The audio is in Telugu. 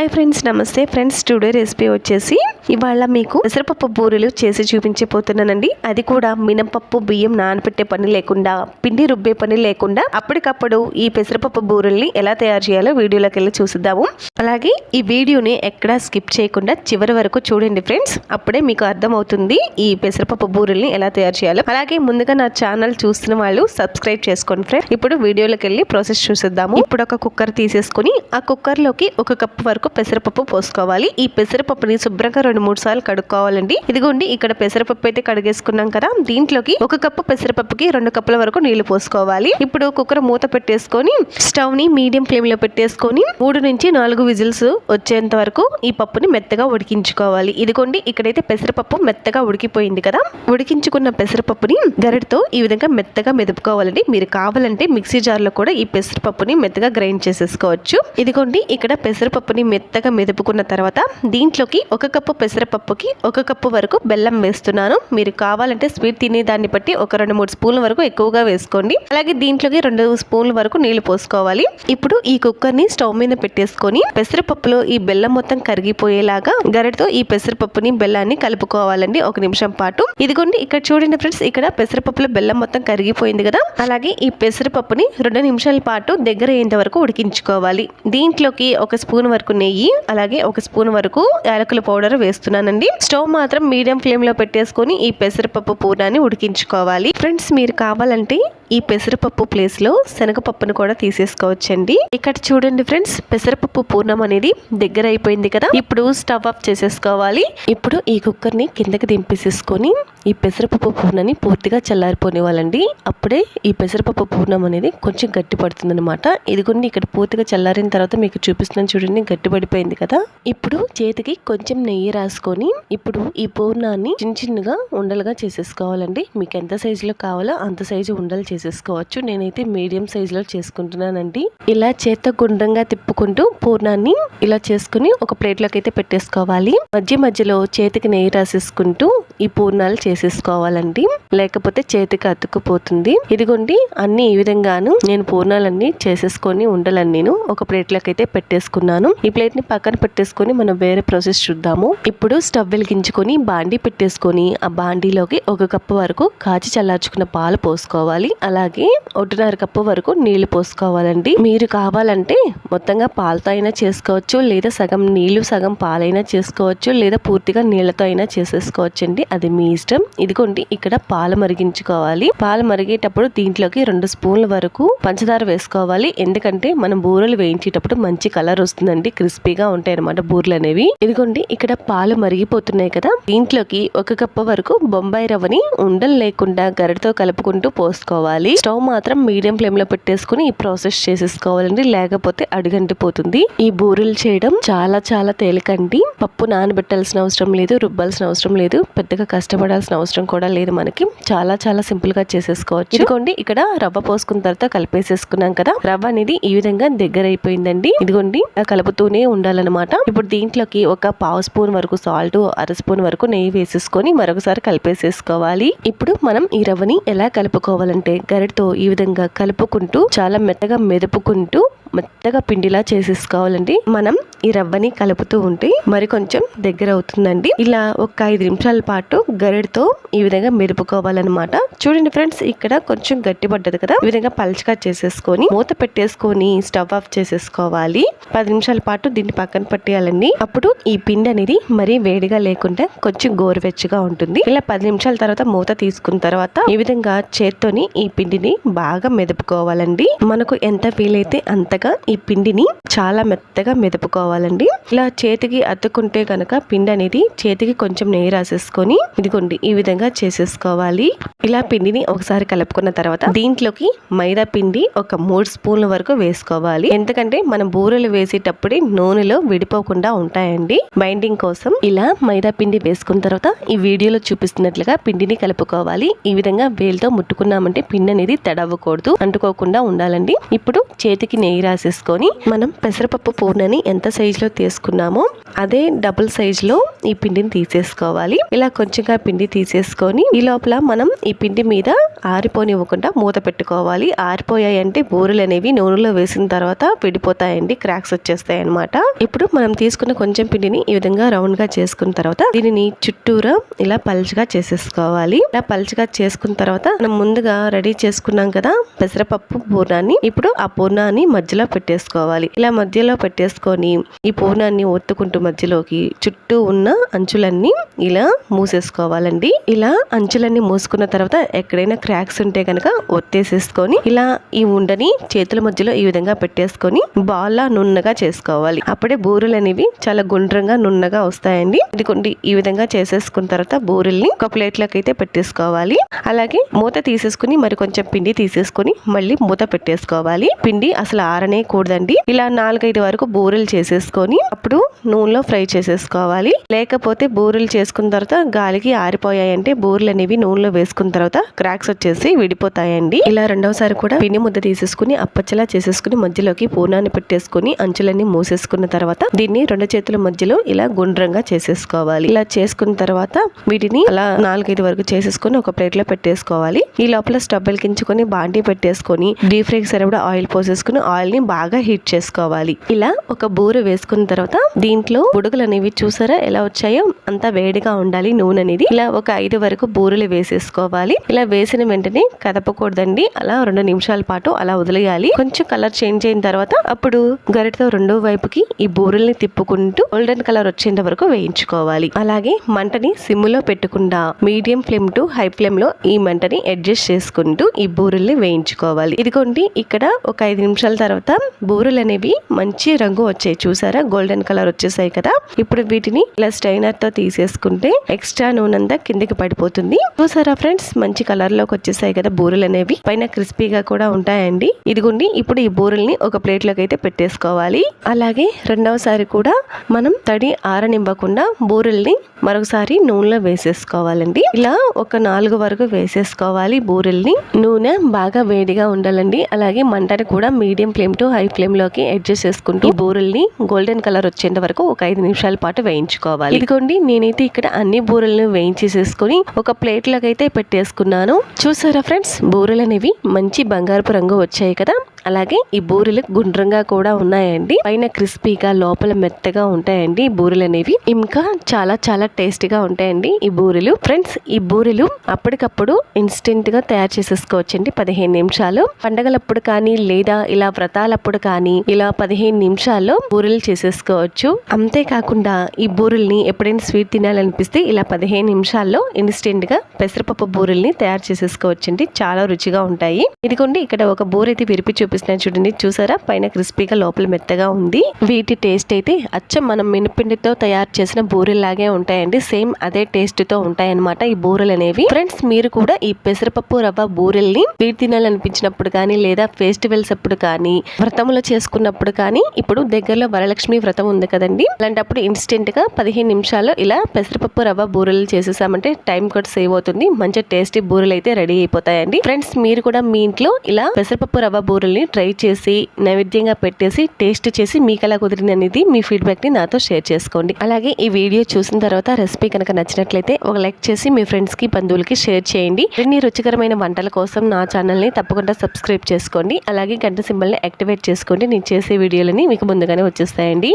హాయ్ ఫ్రెండ్స్ నమస్తే. ఫ్రెండ్స్ టుడే రెసిపీ వచ్చేసి ఇవాళ మీకు పెసరపప్పు బూరెలు చేసి చూపించబోతున్నానండి. అది కూడా మినపప్పు బియ్యం నానబెట్టే పని లేకుండా పిండి రుబ్బే పని లేకుండా అప్పటికప్పుడు ఈ పెసరపప్పు బూరెల్ని ఎలా తయారు చేయాలో వీడియోలోకి వెళ్ళి చూసిద్దాము. అలాగే ఈ వీడియోని ఎక్కడా స్కిప్ చేయకుండా చివరి వరకు చూడండి ఫ్రెండ్స్. అప్పుడే మీకు అర్థమవుతుంది ఈ పెసరపప్పు బూరెల్ని ఎలా తయారు చేయాలో. అలాగే ముందుగా నా ఛానల్ చూస్తున్న వాళ్ళు సబ్స్క్రైబ్ చేసుకోండి ఫ్రెండ్స్. ఇప్పుడు వీడియోలోకి వెళ్ళి ప్రాసెస్ చూసిద్దాము. ఇప్పుడు ఒక కుక్కర్ తీసేసుకుని ఆ కుక్కర్లోకి ఒక కప్పు వరకు పెసరపప్పు పోసుకోవాలి. ఈ పెసరపప్పుని శుభ్రంగా రెండు మూడు సార్లు కడుక్కోవాలండి. ఇదిగోండి ఇక్కడ పెసరపప్పు అయితే కడిగేసుకున్నాం కదా. దీంట్లోకి ఒక కప్పు పెసరపప్పుకి రెండు కప్పుల వరకు నీళ్ళు పోసుకోవాలి. ఇప్పుడు కుక్కర్ మూత పెట్టేసుకొని స్టవ్ని మీడియం ఫ్లేమ్లో పెట్టేసుకొని మూడు నుంచి నాలుగు విజిల్స్ వచ్చేంత వరకు ఈ పప్పుని మెత్తగా ఉడికించుకోవాలి. ఇదిగోండి ఇక్కడైతే పెసరపప్పు మెత్తగా ఉడికిపోయింది కదా. ఉడికించుకున్న పెసరపప్పుని గరిటతో ఈ విధంగా మెత్తగా మెదుపుకోవాలండి. మీరు కావాలంటే మిక్సీ జార్లో కూడా ఈ పెసరపప్పుని మెత్తగా గ్రైండ్ చేసేసుకోవచ్చు. ఇదిగోండి ఇక్కడ పెసరపప్పుని మెత్తగా మెదుపుకున్న తర్వాత దీంట్లోకి ఒక కప్పు పెసరపప్పుకి ఒక కప్పు వరకు బెల్లం వేస్తున్నాను. మీరు కావాలంటే స్వీట్ తినే దాన్ని బట్టి ఒక రెండు మూడు స్పూన్ల వరకు ఎక్కువగా వేసుకోండి. అలాగే దీంట్లోకి రెండు స్పూన్ల వరకు నీళ్ళు పోసుకోవాలి. ఇప్పుడు ఈ కుక్కర్ని స్టవ్ మీద పెట్టేసుకొని పెసరపప్పులో ఈ బెల్లం మొత్తం కరిగిపోయేలాగా గరిటతో ఈ పెసరపప్పుని బెల్లాన్ని కలుపుకోవాలండి. ఒక నిమిషం పాటు. ఇదిగోండి ఇక్కడ చూడండి ఫ్రెండ్స్ ఇక్కడ పెసరపప్పులో బెల్లం మొత్తం కరిగిపోయింది కదా. అలాగే ఈ పెసరపప్పుని రెండు నిమిషాల పాటు దగ్గర అయ్యేంత వరకు ఉడికించుకోవాలి. దీంట్లోకి ఒక స్పూన్ వరకు నెయ్యి అలాగే ఒక స్పూన్ వరకు యాలకుల పౌడర్ వేస్తున్నానండి. స్టవ్ మాత్రం మీడియం ఫ్లేమ్లో పెట్టేసుకొని ఈ పెసరపప్పు పూర్ణాన్ని ఉడికించుకోవాలి. ఫ్రెండ్స్ మీరు కావాలంటే ఈ పెసరపప్పు ప్లేస్లో శనగపప్పును కూడా తీసేసుకోవచ్చండి. ఇక్కడ చూడండి ఫ్రెండ్స్ పెసరపప్పు పూర్ణం అనేది దగ్గర అయిపోయింది కదా. ఇప్పుడు స్టవ్ ఆఫ్ చేసేసుకోవాలి. ఇప్పుడు ఈ కుక్కర్ని కిందకి దింపేసేసుకొని ఈ పెసరపప్పు పూర్ణని పూర్తిగా చల్లారిపోనివ్వాలండి. అప్పుడే ఈ పెసరపప్పు పూర్ణం అనేది కొంచెం గట్టి పడుతుందనమాట ఇదిగోండి ఇక్కడ పూర్తిగా చల్లారిన తర్వాత మీకు చూపిస్తున్నాను చూడండి గట్టిపడిపోయింది కదా. ఇప్పుడు చేతికి కొంచెం నెయ్యి రాసుకొని ఇప్పుడు ఈ పూర్ణాన్ని చిన్న చిన్నగా ఉండలుగా చేసేసుకోవాలండి. మీకు ఎంత సైజులో కావాలో అంత సైజు ఉండలు చేసేసుకోవచ్చు. నేనైతే మీడియం సైజులో చేసుకుంటున్నానండి. ఇలా చేత గుండ్రంగా తిప్పుకుంటూ పూర్ణాన్ని ఇలా చేసుకుని ఒక ప్లేట్లోకి అయితే పెట్టేసుకోవాలి. మధ్య మధ్యలో చేతికి నెయ్యి రాసేసుకుంటూ ఈ పూర్ణాలు చేసేసుకోవాలండి. లేకపోతే చేతికి అతుక్కుపోతుంది. ఇదిగోండి అన్ని ఈ విధంగాను నేను పూర్ణాలన్నీ చేసేసుకొని ఉండలని నేను. ఒక ప్లేట్లోకి అయితే పెట్టేసుకున్నాను. ఈ ప్లేట్ని పక్కన పెట్టేసుకొని మనం వేరే ప్రాసెస్ చూద్దాము. ఇప్పుడు స్టవ్ వెలిగించుకొని బాండీ పెట్టేసుకొని ఆ బాండీలోకి ఒక కప్పు వరకు కాచి చల్లార్చుకున్న పాలు పోసుకోవాలి. అలాగే ఒకటిన్నర కప్పు వరకు నీళ్ళు పోసుకోవాలండి. మీరు కావాలంటే మొత్తంగా పాలతో అయినా చేసుకోవచ్చు లేదా సగం నీళ్ళు సగం పాలైనా చేసుకోవచ్చు లేదా పూర్తిగా నీళ్ళతో అయినా చేసేసుకోవచ్చు అండి అది మీ ఇష్టం. ఇదిగోండి ఇక్కడ పాలు మరిగించుకోవాలి. పాలు మరిగేటప్పుడు దీంట్లోకి రెండు స్పూన్ల వరకు పంచదార వేసుకోవాలి. ఎందుకంటే మనం బూరెలు వేయించేటప్పుడు మంచి కలర్ వస్తుందండి క్రిస్పీగా ఉంటాయి అనమాట బూరెలు అనేవి. ఇదిగోండి ఇక్కడ పాలు మరిగిపోతున్నాయి కదా. దీంట్లోకి ఒక కప్పు వరకు బొంబాయి రవ్వని ఉండలు లేకుండా గరిటతో కలుపుకుంటూ పోసుకోవాలి. స్టవ్ మాత్రం మీడియం ఫ్లేమ్లో పెట్టేసుకుని ఈ ప్రాసెస్ చేసేసుకోవాలండి. లేకపోతే అడుగంటిపోతుంది. ఈ బూరెలు చేయడం చాలా చాలా తేలికండి పప్పు నానబెట్టాల్సిన అవసరం లేదు రుబ్బాల్సిన అవసరం లేదు. పెద్దగా కష్టపడాల్సిన అవసరం కూడా లేదు మనకి. చాలా చాలా సింపుల్గా చేసేసుకోవచ్చు. ఇదిగోండి ఇక్కడ రవ్వ పోసుకున్న తర్వాత కలిపేసేసుకున్నాం కదా. రవ్వ అనేది ఈ విధంగా దగ్గర అయిపోయిందండి ఇదిగోండి కలుపుతూనే ఉండాలన్నమాట. ఇప్పుడు దీంట్లోకి ఒక పావు స్పూన్ వరకు సాల్ట్ అర స్పూన్ వరకు నెయ్యి వేసేసుకొని మరొకసారి కలిపేసేసుకోవాలి. ఇప్పుడు మనం ఈ రవ్వని ఎలా కలుపుకోవాలంటే గరిటతో ఈ విధంగా కలుపుకుంటూ చాలా మెత్తగా మెదుపుకుంటూ మెత్తగా పిండిలా చేసేసుకోవాలండి. మనం ఈ రవ్వని కలుపుతూ ఉంటే మరి కొంచెం దగ్గర అవుతుందండి ఇలా ఒక ఐదు నిమిషాల పాటు గరిటతో ఈ విధంగా మెరుపుకోవాలన్నమాట. చూడండి ఫ్రెండ్స్ ఇక్కడ కొంచెం గట్టి పడ్డది కదా. ఈ విధంగా పలచగా చేసేసుకొని మూత పెట్టేసుకొని స్టవ్ ఆఫ్ చేసేసుకోవాలి. పది నిమిషాల పాటు దీన్ని పక్కన పట్టేయాలండి. అప్పుడు ఈ పిండి అనేది మరీ వేడిగా లేకుండా కొంచెం గోరువెచ్చగా ఉంటుంది. ఇలా పది నిమిషాల తర్వాత మూత తీసుకున్న తర్వాత ఈ విధంగా చేత్తోని ఈ పిండిని బాగా మెదుపుకోవాలండి. మనకు ఎంత వీలైతే అంతగా ఈ పిండిని చాలా మెత్తగా మెదుపుకోవాలండి. ఇలా చేతికి అత్తుకుంటే కనుక పిండి అనేది చేతికి కొంచెం నెయ్యి రాసేసుకొని ఇదిగోండి ఈ ఈ విధంగా చేసేసుకోవాలి. ఇలా పిండిని ఒకసారి కలుపుకున్న తర్వాత దీంట్లోకి మైదా పిండి ఒక మూడు స్పూన్ల వరకు వేసుకోవాలి. ఎందుకంటే మనం బూరెలు వేసేటప్పుడే నూనెలో విడిపోకుండా ఉంటాయండి. బైండింగ్ కోసం ఇలా మైదా పిండి వేసుకున్న తర్వాత ఈ వీడియోలో చూపిస్తున్నట్లుగా పిండిని కలుపుకోవాలి. ఈ విధంగా వేలుతో ముట్టుకున్నామంటే పిండి అనేది తడవకూడదు. అంటుకోకుండా ఉండాలండి. ఇప్పుడు చేతికి నెయ్యి రాసేసుకొని మనం పెసరపప్పు పూర్ణని ఎంత సైజులో తీసుకున్నామో అదే డబుల్ సైజ్లో ఈ పిండిని తీసేసుకోవాలి. ఇలా కొంచెంగా పిండి తీసేసుకొని ఈ లోపల మనం ఈ పిండి మీద ఆరిపోనివ్వకుండా మూత పెట్టుకోవాలి. ఆరిపోయాయంటే బూరెలు అనేవి నూనెలో వేసిన తర్వాత విడిపోతాయండి క్రాక్స్ వచ్చేస్తాయి అనమాట ఇప్పుడు మనం తీసుకున్న కొంచెం పిండిని ఈ విధంగా రౌండ్గా చేసుకున్న తర్వాత దీనిని చుట్టూరా ఇలా పల్చగా చేసేసుకోవాలి. ఇలా పల్చగా చేసుకున్న తర్వాత మనం ముందుగా రెడీ చేసుకున్నాం కదా పెసరపప్పు పూర్ణాన్ని ఇప్పుడు ఆ పూర్ణాన్ని మధ్యలో పెట్టేసుకోవాలి. ఇలా మధ్యలో పెట్టేసుకొని ఈ పూర్ణాన్ని ఒత్తుకుంటూ మధ్యలోకి చుట్టూ ఉన్న అంచులన్నీ ఇలా మూసేసుకోవాలండి. ఇలా అంచులన్నీ మూసుకున్న తర్వాత ఎక్కడైనా క్రాక్స్ ఉంటే కనుక ఒత్తేసేసుకొని ఇలా ఈ ఉండని చేతుల మధ్యలో ఈ విధంగా పెట్టేసుకొని బాల్లా నున్నగా చేసుకోవాలి. అప్పుడే బూరెలు అనేవి చాలా గుండ్రంగా నున్నగా వస్తాయండి. ఇదిగోండి ఈ విధంగా చేసేసుకున్న తర్వాత బూరెల్ని ఒక ప్లేట్లోకి అయితే పెట్టేసుకోవాలి. అలాగే మూత తీసేసుకుని మరి కొంచెం పిండి తీసేసుకొని మళ్ళీ మూత పెట్టేసుకోవాలి. పిండి అసలు ఆరనే కూడదండి ఇలా నాలుగైదు వరకు బూరెలు చేసేసుకొని అప్పుడు నూనెలో ఫ్రై చేసేసుకోవాలి. లేకపోతే బూరెలు చేసుకున్న తర్వాత గాలికి ఆరిపోయాయంటే బూరెలు అనేవి నూనెలో వేసుకున్న తర్వాత క్రాక్స్ వచ్చేసి విడిపోతాయండి. ఇలా రెండవసారి కూడా పిండి ముద్ద తీసేసుకుని అప్పచ్చలా చేసేసుకుని మధ్యలోకి పూర్ణాన్ని పెట్టేసుకుని అంచులన్నీ మూసేసుకున్న తర్వాత దీన్ని రెండు చేతుల మధ్యలో ఇలా గుండ్రంగా చేసేసుకోవాలి. ఇలా చేసుకున్న తర్వాత వీటిని అలా నాలుగైదు వరకు చేసేసుకొని ఒక ప్లేట్లో పెట్టేసుకోవాలి. ఈ లోపల స్టవ్ వెలిగించుకొని బాండీ పెట్టేసుకొని డీప్ ఫ్రైకి సరిపడా ఆయిల్ పోసేసుకుని ఆయిల్ని బాగా హీట్ చేసుకోవాలి. ఇలా ఒక బూర వేసుకున్న తర్వాత దీంట్లో బుడగలు అనేవి చూసారా ఎలా వచ్చాయో? అంతా వేడిగా ఉండాలి నూనె అనేది. ఇలా ఒక ఐదు వరకు బూరెలు వేసేసుకోవాలి. ఇలా వేసిన వెంటనే కదపకూడదండి. అలా రెండు నిమిషాల పాటు అలా వదిలేయాలి. కొంచెం కలర్ చేంజ్ అయిన తర్వాత అప్పుడు గరిటతో రెండో వైపుకి ఈ బూరెల్ని తిప్పుకుంటూ గోల్డెన్ కలర్ వచ్చేంత వరకు వేయించుకోవాలి. అలాగే మంటని సిమ్లో పెట్టకుండా మీడియం ఫ్లేమ్ టు హై ఫ్లేమ్లో ఈ మంటని అడ్జస్ట్ చేసుకుంటూ ఈ బూరెల్ని వేయించుకోవాలి. ఇదిగోండి ఇక్కడ ఒక ఐదు నిమిషాల తర్వాత బూరెలు అనేవి మంచి రంగు వచ్చాయి. చూసారా? గోల్డెన్ కలర్ వచ్చేసాయి కదా. ఇప్పుడు వీటిని ఇలా స్టైనర్తో తీసేసుకుంటే ఎక్స్ట్రా నూనె అంతా కిందకి పడిపోతుంది. చూసారా ఫ్రెండ్స్? మంచి కలర్లోకి వచ్చేసాయి కదా బూరెలు అనేవి. పైన క్రిస్పీగా కూడా ఉంటాయండి. ఇదిగోండి ఇప్పుడు ఈ బూరెల్ని ఒక ప్లేట్లోకి అయితే పెట్టేసుకోవాలి. అలాగే రెండవసారి కూడా మనం తడి ఆరనివ్వకుండా బూరెల్ని మరొకసారి నూనెలో వేసేసుకోవాలండి. ఇలా ఒక నాలుగు వరకు వేసేసుకోవాలి బూరెల్ని. నూనె బాగా వేడిగా ఉండాలండి. అలాగే మంటని కూడా మీడియం ఫ్లేమ్ టు హై ఫ్లేమ్లోకి అడ్జస్ట్ చేసుకుంటూ బూరెల్ని గోల్డెన్ కలర్ వచ్చేంత వరకు ఒక ఐదు నిమిషాల పాటు వేయించుకోవాలి. ఇదిగోండి నేనైతే ఇక్కడ అన్ని బూరెల్ని వేయించేసి వేయించేసేసుకొని ఒక ప్లేట్ లాగైతే అయితే పెట్టేసుకున్నాను. చూసారా ఫ్రెండ్స్? బూరెలు అనేవి మంచి బంగారపు రంగు వచ్చాయి కదా? అలాగే ఈ బూరెలు గుండ్రంగా కూడా ఉన్నాయండి. పైన క్రిస్పీగా లోపల మెత్తగా ఉంటాయండి ఈ బూరెలు అనేవి ఇంకా చాలా చాలా టేస్టీగా ఉంటాయండి ఈ బూరెలు. ఫ్రెండ్స్ ఈ బూరెలు అప్పటికప్పుడు ఇన్స్టెంట్గా తయారు చేసేసుకోవచ్చండి పదిహేను నిమిషాలు. పండగలప్పుడు కానీ లేదా ఇలా వ్రతాలప్పుడు కానీ ఇలా పదిహేను నిమిషాల్లో బూరెలు చేసేసుకోవచ్చు. అంతేకాకుండా ఈ బూరెల్ని ఎప్పుడైనా స్వీట్ తినాలనిపిస్తే ఇలా పదిహేను నిమిషాలు నిమిషాల్లో ఇన్స్టెంట్గా పెసరపప్పు బూరెల్ని తయారు చేసేసుకోవచ్చండి. చాలా రుచిగా ఉంటాయి. ఇదిగోండి ఇక్కడ ఒక బూరైతే విరిపి చూపిస్తున్నాను చూడండి. చూసారా? పైన క్రిస్పీగా లోపల మెత్తగా ఉంది. వీటి టేస్ట్ అయితే అచ్చం మనం మినపిండితో తయారు చేసిన బూరెల్లాగే ఉంటాయండి. సేమ్ అదే టేస్ట్తో ఉంటాయన్నమాట ఈ బూరెలు అనేవి ఫ్రెండ్స్ మీరు కూడా ఈ పెసరపప్పు రవ్వ బూరెల్ని వీటి తినాలనిపించినప్పుడు కానీ లేదా ఫెస్టివల్స్ అప్పుడు కానీ వ్రతములు చేసుకున్నప్పుడు కానీ ఇప్పుడు దగ్గరలో వరలక్ష్మి వ్రతం ఉంది కదండి. అలాంటప్పుడు ఇన్స్టెంట్గా పదిహేను నిమిషాల్లో ఇలా పెసరపప్పు రవ్వ బూరెలు చేసేసామంటే టైం కూడా సేవ్ అవుతుంది. మంచి టేస్టీ బూరెలు అయితే రెడీ అయిపోతాయండి. ఫ్రెండ్స్ మీరు కూడా మీ ఇంట్లో ఇలా పెసరపప్పు రవ్వ బూరెల్ని ట్రై చేసి నైవేద్యంగా పెట్టేసి టేస్ట్ చేసి మీకు ఎలా కుదిరింది అనేది మీ ఫీడ్బ్యాక్ని నాతో షేర్ చేసుకోండి. అలాగే ఈ వీడియో చూసిన తర్వాత రెసిపీ కనుక నచ్చినట్లయితే ఒక లైక్ చేసి మీ ఫ్రెండ్స్కి బంధువులకి షేర్ చేయండి. మరిన్ని రుచికరమైన వంటల కోసం నా ఛానల్ని తప్పకుండా సబ్స్క్రైబ్ చేసుకోండి. అలాగే గంట సింబల్ని యాక్టివేట్ చేసుకోండి. నేను చేసే వీడియోలని మీకు ముందుగానే వచ్చేస్తాయండి.